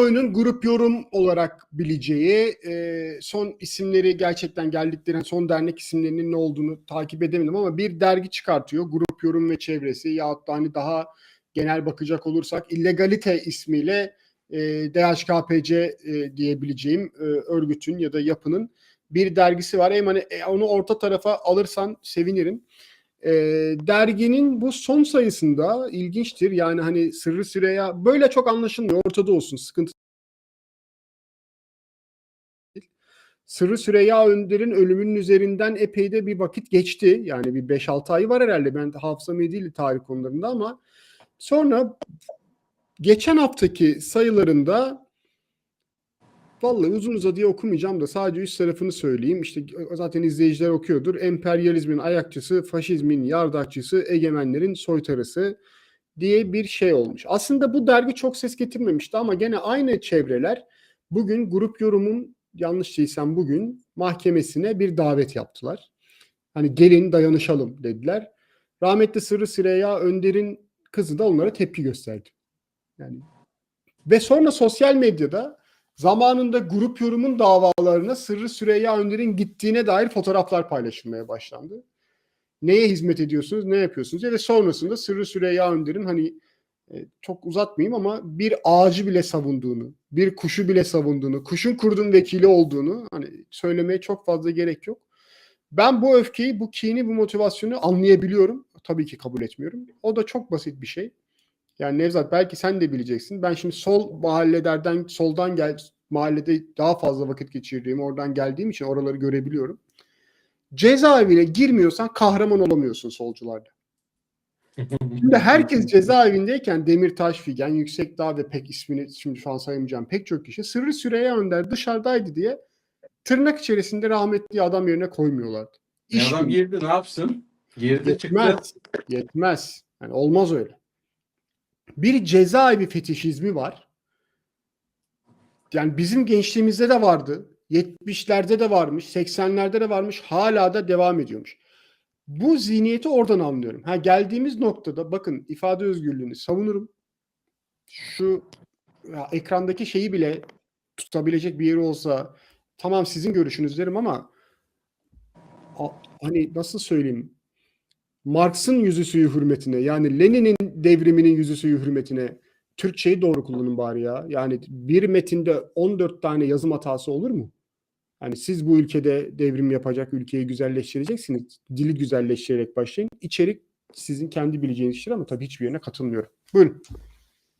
kamuoyunun grup yorum olarak bileceği e, son isimleri gerçekten geldikleri son dernek isimlerinin ne olduğunu takip edemedim ama bir dergi çıkartıyor. Grup yorum ve çevresi yahut da hani daha genel bakacak olursak illegalite ismiyle e, DHKPC e, diyebileceğim e, örgütün ya da yapının bir dergisi var. Hem hani e, onu orta tarafa alırsan sevinirim. E, derginin bu son sayısında ilginçtir. Yani hani Sırrı Süreyya böyle çok anlaşılmıyor. Ortada olsun. Sıkıntı. Sırrı Süreyya Önder'in ölümünün üzerinden epey de bir vakit geçti. Yani bir 5-6 ay var herhalde. Ben hafızam iyi değil tarih konularında ama sonra geçen haftaki sayılarında Vallahi uzun uzadıya okumayacağım da sadece üst tarafını söyleyeyim. İşte zaten izleyiciler okuyordur. Emperyalizmin ayakçısı, faşizmin yardakçısı, egemenlerin soytarısı diye bir şey olmuş. Aslında bu dergi çok ses getirmemişti ama gene aynı çevreler bugün grup yorumun yanlış değilsem bugün mahkemesine bir davet yaptılar. Hani gelin dayanışalım dediler. Rahmetli Sırrı Süreyya Önder'in kızı da onlara tepki gösterdi. Yani ve sonra sosyal medyada zamanında grup yorumun davalarına Sırrı Süreyya Önder'in gittiğine dair fotoğraflar paylaşılmaya başlandı. Neye hizmet ediyorsunuz, ne yapıyorsunuz? Ve sonrasında Sırrı Süreyya Önder'in hani e, çok uzatmayayım ama bir ağacı bile savunduğunu, bir kuşu bile savunduğunu, kuşun kurdun vekili olduğunu hani söylemeye çok fazla gerek yok. Ben bu öfkeyi, bu kini, bu motivasyonu anlayabiliyorum. Tabii ki kabul etmiyorum. O da çok basit bir şey. Yani Nevzat belki sen de bileceksin. Ben şimdi sol mahallelerden, soldan gel mahallede daha fazla vakit geçirdiğim, oradan geldiğim için oraları görebiliyorum. Cezaevine girmiyorsan kahraman olamıyorsun solcularda. Şimdi herkes cezaevindeyken Demirtaş, Figen, Yüksekdağ ve pek ismini şimdi şu an sayamayacağım pek çok kişi Sırrı Süreyya Önder dışarıdaydı diye tırnak içerisinde rahmetli adam yerine koymuyorlardı. Ya İş adam girdi ne yapsın? Girdi çıktı. Yetmez. Yetmez. Yani olmaz öyle. Bir cezaevi fetişizmi var. Yani bizim gençliğimizde de vardı. 70'lerde de varmış, 80'lerde de varmış, hala da devam ediyormuş. Bu zihniyeti oradan anlıyorum. Ha geldiğimiz noktada bakın ifade özgürlüğünü savunurum. Şu ya, ekrandaki şeyi bile tutabilecek bir yeri olsa tamam sizin görüşünüz derim ama a- hani nasıl söyleyeyim? Marx'ın yüzüsüyü hürmetine yani Lenin'in devriminin yüzüsüyü hürmetine Türkçeyi doğru kullanın bari ya. Yani bir metinde 14 tane yazım hatası olur mu? Hani siz bu ülkede devrim yapacak, ülkeyi güzelleştireceksiniz. Dili güzelleştirerek başlayın. İçerik sizin kendi bileceğiniz iştir ama tabii hiçbir yerine katılmıyorum. Buyurun.